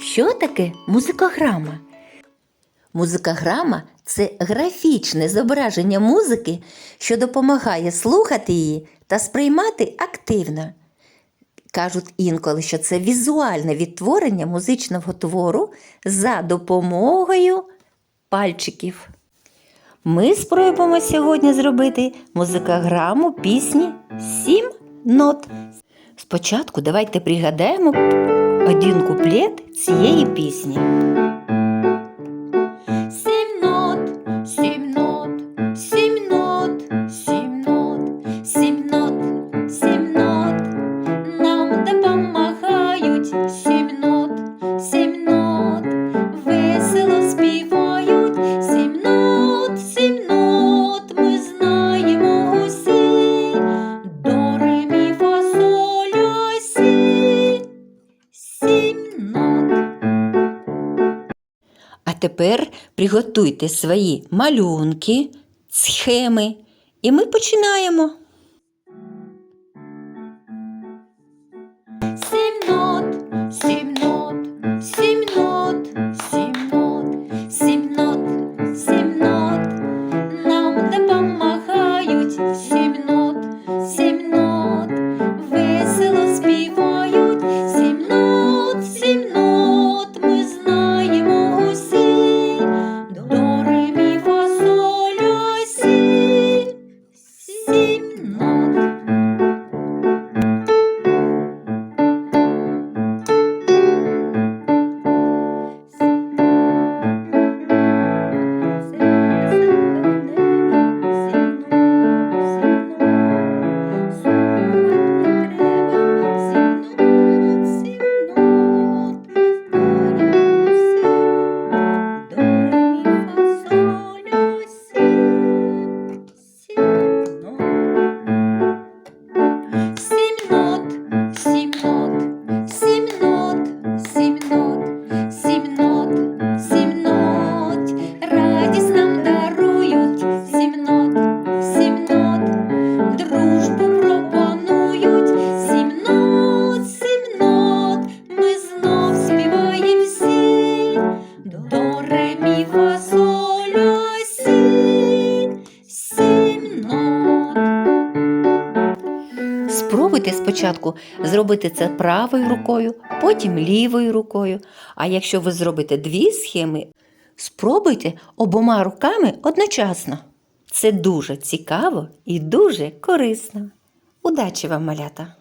Що таке музикограма? Музикограма це графічне зображення музики, що допомагає слухати її та сприймати активно. Кажуть інколи, що це візуальне відтворення музичного твору за допомогою пальчиків. Ми спробуємо сьогодні зробити музикограму пісні Сім нот. Спочатку давайте пригадаємо один куплет цієї пісні. Тепер приготуйте свої малюнки, схеми, і ми починаємо. Спробуйте спочатку зробити це правою рукою, потім лівою рукою. А якщо ви зробите дві схеми, спробуйте обома руками одночасно. Це дуже цікаво і дуже корисно. Удачі вам, малята!